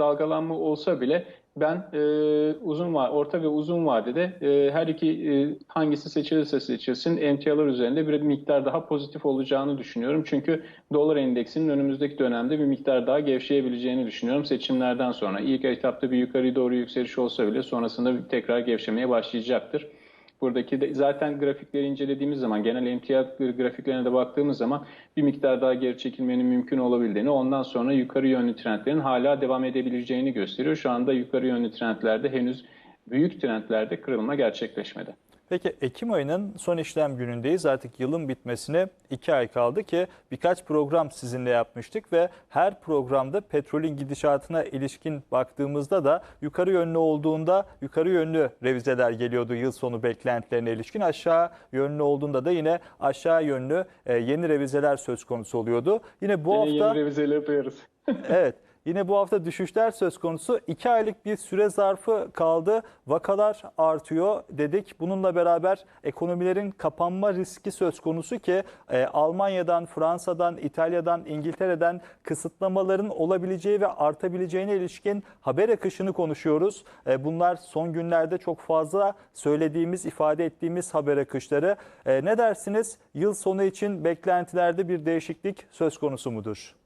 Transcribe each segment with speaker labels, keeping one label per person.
Speaker 1: dalgalanma olsa bile ben e, uzun va- orta ve uzun vadede e, her iki e, hangisi seçilirse seçilsin emtialar üzerinde bir miktar daha pozitif olacağını düşünüyorum. Çünkü dolar endeksinin önümüzdeki dönemde bir miktar daha gevşeyebileceğini düşünüyorum seçimlerden sonra. İlk etapta bir yukarı doğru yükseliş olsa bile sonrasında tekrar gevşemeye başlayacaktır. Buradaki de zaten grafikleri incelediğimiz zaman, genel emtia grafiklerine de baktığımız zaman bir miktar daha geri çekilmenin mümkün olabildiğini, ondan sonra yukarı yönlü trendlerin hala devam edebileceğini gösteriyor. Şu anda yukarı yönlü trendlerde henüz büyük trendlerde kırılma gerçekleşmedi.
Speaker 2: Peki Ekim ayının son işlem günündeyiz. Artık yılın bitmesine iki ay kaldı ki birkaç program sizinle yapmıştık ve her programda petrolün gidişatına ilişkin baktığımızda da yukarı yönlü olduğunda yukarı yönlü revizeler geliyordu yıl sonu beklentilerine ilişkin. Aşağı yönlü olduğunda da yine aşağı yönlü e, yeni revizeler söz konusu oluyordu. Yine bu
Speaker 1: Yine
Speaker 2: hafta
Speaker 1: yeni revizeler yapıyoruz.
Speaker 2: Evet. Yine bu hafta düşüşler söz konusu. 2 aylık bir süre zarfı kaldı. Vakalar artıyor dedik. Bununla beraber ekonomilerin kapanma riski söz konusu ki e, Almanya'dan, Fransa'dan, İtalya'dan, İngiltere'den kısıtlamaların olabileceği ve artabileceğine ilişkin haber akışını konuşuyoruz. E, bunlar son günlerde çok fazla söylediğimiz, ifade ettiğimiz haber akışları. E, ne dersiniz? Yıl sonu için beklentilerde bir değişiklik söz konusu mudur?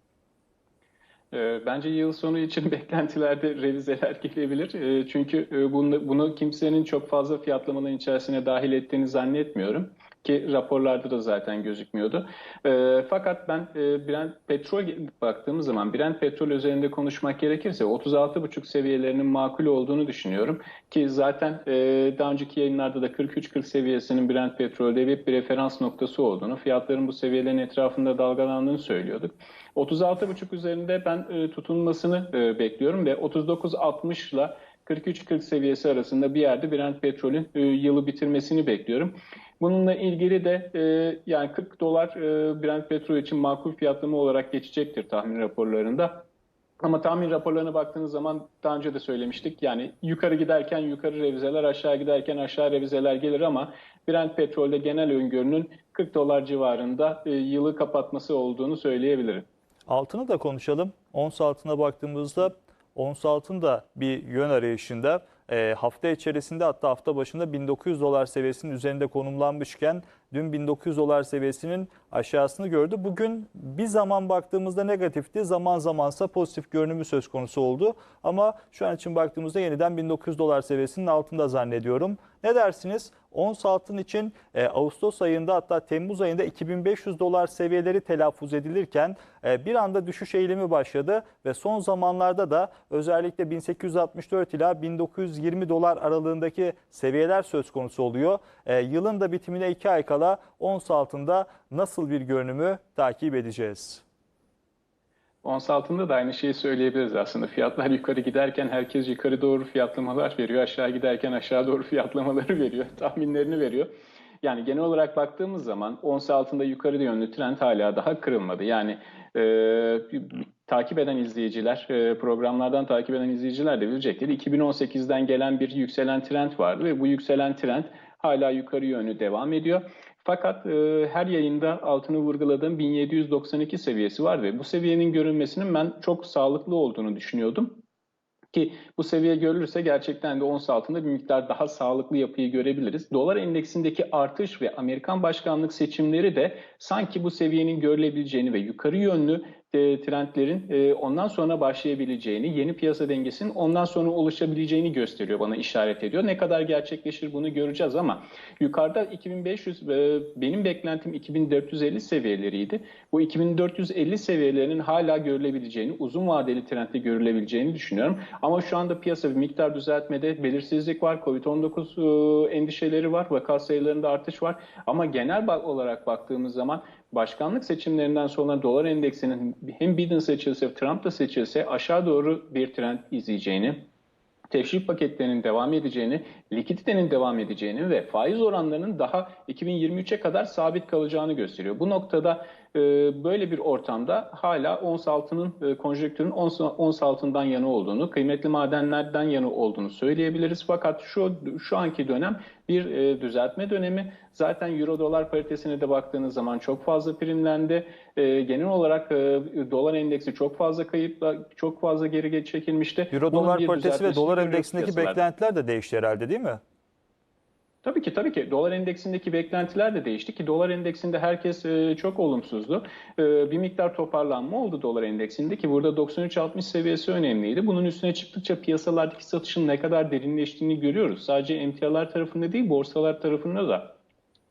Speaker 1: Ee, Bence yıl sonu için beklentilerde revizeler gelebilir. Ee, Çünkü e, bunu, bunu kimsenin çok fazla fiyatlamaların içerisine dahil ettiğini zannetmiyorum. Ki raporlarda da zaten gözükmüyordu. Ee, Fakat ben e, Brent petrol baktığımız zaman Brent petrol üzerinde konuşmak gerekirse 36,5 seviyelerinin makul olduğunu düşünüyorum. Ki zaten e, daha önceki yayınlarda da 43-40 seviyesinin Brent petrolde bir referans noktası olduğunu, fiyatların bu seviyelerin etrafında dalgalandığını söylüyorduk. 36,5 üzerinde ben e, tutunmasını e, bekliyorum ve 39.60 ile 43-40 seviyesi arasında bir yerde Brent petrolün e, yılı bitirmesini bekliyorum. Bununla ilgili de e, yani 40 dolar e, Brent petrol için makul fiyatlama olarak geçecektir tahmin raporlarında. Ama tahmin raporlarına baktığınız zaman daha önce de söylemiştik. Yani yukarı giderken yukarı revizeler, aşağı giderken aşağı revizeler gelir ama Brent petrolde genel öngörünün 40 dolar civarında e, yılı kapatması olduğunu söyleyebilirim.
Speaker 2: Altını da konuşalım. Ons altına baktığımızda ons altın da bir yön arayışında. E, hafta içerisinde hatta hafta başında 1900 dolar seviyesinin üzerinde konumlanmışken dün 1900 dolar seviyesinin aşağısını gördü. Bugün bir zaman baktığımızda negatifti. Zaman zamansa pozitif görünümü söz konusu oldu. Ama şu an için baktığımızda yeniden 1900 dolar seviyesinin altında zannediyorum. Ne dersiniz? Ons altın için e, Ağustos ayında hatta Temmuz ayında 2500 dolar seviyeleri telaffuz edilirken e, bir anda düşüş eğilimi başladı ve son zamanlarda da özellikle 1864 ila 1920 dolar aralığındaki seviyeler söz konusu oluyor. E, yılın da bitimine 2 ay kala ons altında nasıl bir görünümü takip edeceğiz?
Speaker 1: Ons altında da aynı şeyi söyleyebiliriz aslında. Fiyatlar yukarı giderken herkes yukarı doğru fiyatlamalar veriyor. Aşağı giderken aşağı doğru fiyatlamaları veriyor. Tahminlerini veriyor. Yani genel olarak baktığımız zaman ons altında yukarı yönlü trend hala daha kırılmadı. Yani e, takip eden izleyiciler, e, programlardan takip eden izleyiciler de bilecektir. 2018'den gelen bir yükselen trend vardı ve bu yükselen trend hala yukarı yönlü devam ediyor. Fakat e, her yayında altını vurguladığım 1792 seviyesi var ve bu seviyenin görünmesinin ben çok sağlıklı olduğunu düşünüyordum. Ki bu seviye görülürse gerçekten de ons altında bir miktar daha sağlıklı yapıyı görebiliriz. Dolar endeksindeki artış ve Amerikan başkanlık seçimleri de sanki bu seviyenin görülebileceğini ve yukarı yönlü e, trendlerin e, ondan sonra başlayabileceğini, yeni piyasa dengesinin ondan sonra oluşabileceğini gösteriyor, bana işaret ediyor. Ne kadar gerçekleşir bunu göreceğiz ama yukarıda 2500, e, benim beklentim 2450 seviyeleriydi. Bu 2450 seviyelerinin hala görülebileceğini, uzun vadeli trendde görülebileceğini düşünüyorum. Ama şu anda piyasa bir miktar düzeltmede belirsizlik var, Covid-19 endişeleri var, vaka sayılarında artış var. Ama genel olarak baktığımız zaman başkanlık seçimlerinden sonra dolar endeksinin hem Biden seçilse Trump da seçilse aşağı doğru bir trend izleyeceğini, teşvik paketlerinin devam edeceğini, likiditenin devam edeceğini ve faiz oranlarının daha 2023'e kadar sabit kalacağını gösteriyor. Bu noktada böyle bir ortamda hala ons altının e, konjonktürün ons, ons altından yana olduğunu, kıymetli madenlerden yana olduğunu söyleyebiliriz. Fakat şu şu anki dönem bir e, düzeltme dönemi. Zaten euro dolar paritesine de baktığınız zaman çok fazla primlendi. E, genel olarak e, dolar endeksi çok fazla kayıpla çok fazla geri çekilmişti.
Speaker 2: Euro dolar paritesi ve dolar endeksindeki beklentiler de değişti herhalde değil mi?
Speaker 1: Tabii ki tabii ki dolar endeksindeki beklentiler de değişti ki dolar endeksinde herkes e, çok olumsuzdu. E, bir miktar toparlanma oldu dolar endeksinde ki burada 93.60 seviyesi önemliydi. Bunun üstüne çıktıkça piyasalardaki satışın ne kadar derinleştiğini görüyoruz. Sadece emtialar tarafında değil borsalar tarafında da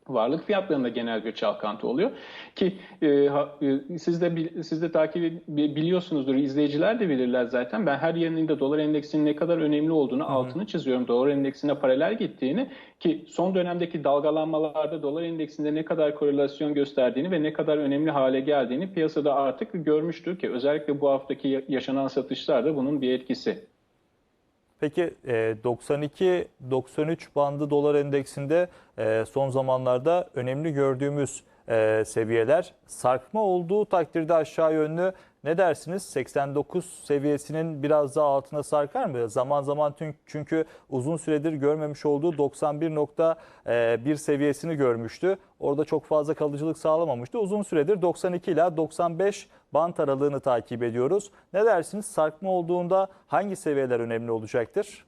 Speaker 1: varlık fiyatlarında genel bir çalkantı oluyor. Ki e, ha- e, siz de siz de takip biliyorsunuzdur izleyiciler de bilirler zaten. Ben her yanında dolar endeksinin ne kadar önemli olduğunu altını çiziyorum. Dolar endeksine paralel gittiğini ki son dönemdeki dalgalanmalarda dolar endeksinde ne kadar korelasyon gösterdiğini ve ne kadar önemli hale geldiğini piyasada artık görmüştür ki özellikle bu haftaki ya- yaşanan satışlar da bunun bir etkisi.
Speaker 2: Peki e, 92-93 bandı dolar endeksinde e, son zamanlarda önemli gördüğümüz e, seviyeler sarkma olduğu takdirde aşağı yönlü ne dersiniz? 89 seviyesinin biraz daha altına sarkar mı? Zaman zaman çünkü uzun süredir görmemiş olduğu 91.1 seviyesini görmüştü. Orada çok fazla kalıcılık sağlamamıştı. Uzun süredir 92 ila 95 bant aralığını takip ediyoruz. Ne dersiniz? Sarkma olduğunda hangi seviyeler önemli olacaktır?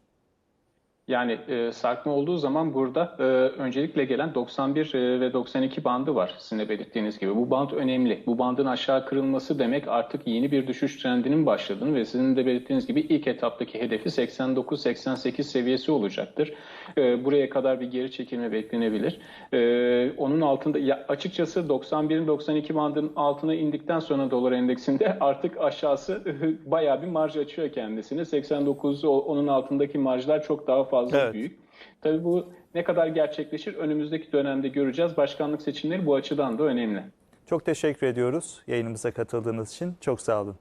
Speaker 1: Yani e, sarkma olduğu zaman burada e, öncelikle gelen 91 e, ve 92 bandı var sizin de belirttiğiniz gibi. Bu band önemli. Bu bandın aşağı kırılması demek artık yeni bir düşüş trendinin başladığını ve sizin de belirttiğiniz gibi ilk etaptaki hedefi 89-88 seviyesi olacaktır. E, buraya kadar bir geri çekilme beklenebilir. E, onun altında ya açıkçası 91'in 92 bandının altına indikten sonra dolar endeksinde artık aşağısı bayağı bir marj açıyor kendisini. 89 o- onun altındaki marjlar çok daha fazla
Speaker 2: Evet.
Speaker 1: büyük. Tabii bu ne kadar gerçekleşir önümüzdeki dönemde göreceğiz. Başkanlık seçimleri bu açıdan da önemli.
Speaker 2: Çok teşekkür ediyoruz yayınımıza katıldığınız için. Çok sağ olun.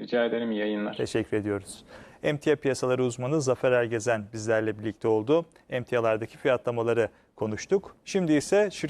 Speaker 1: Rica ederim iyi yayınlar.
Speaker 2: Teşekkür ediyoruz. Emtia piyasaları uzmanı Zafer Ergezen bizlerle birlikte oldu. Emtialardaki fiyatlamaları konuştuk. Şimdi ise şirket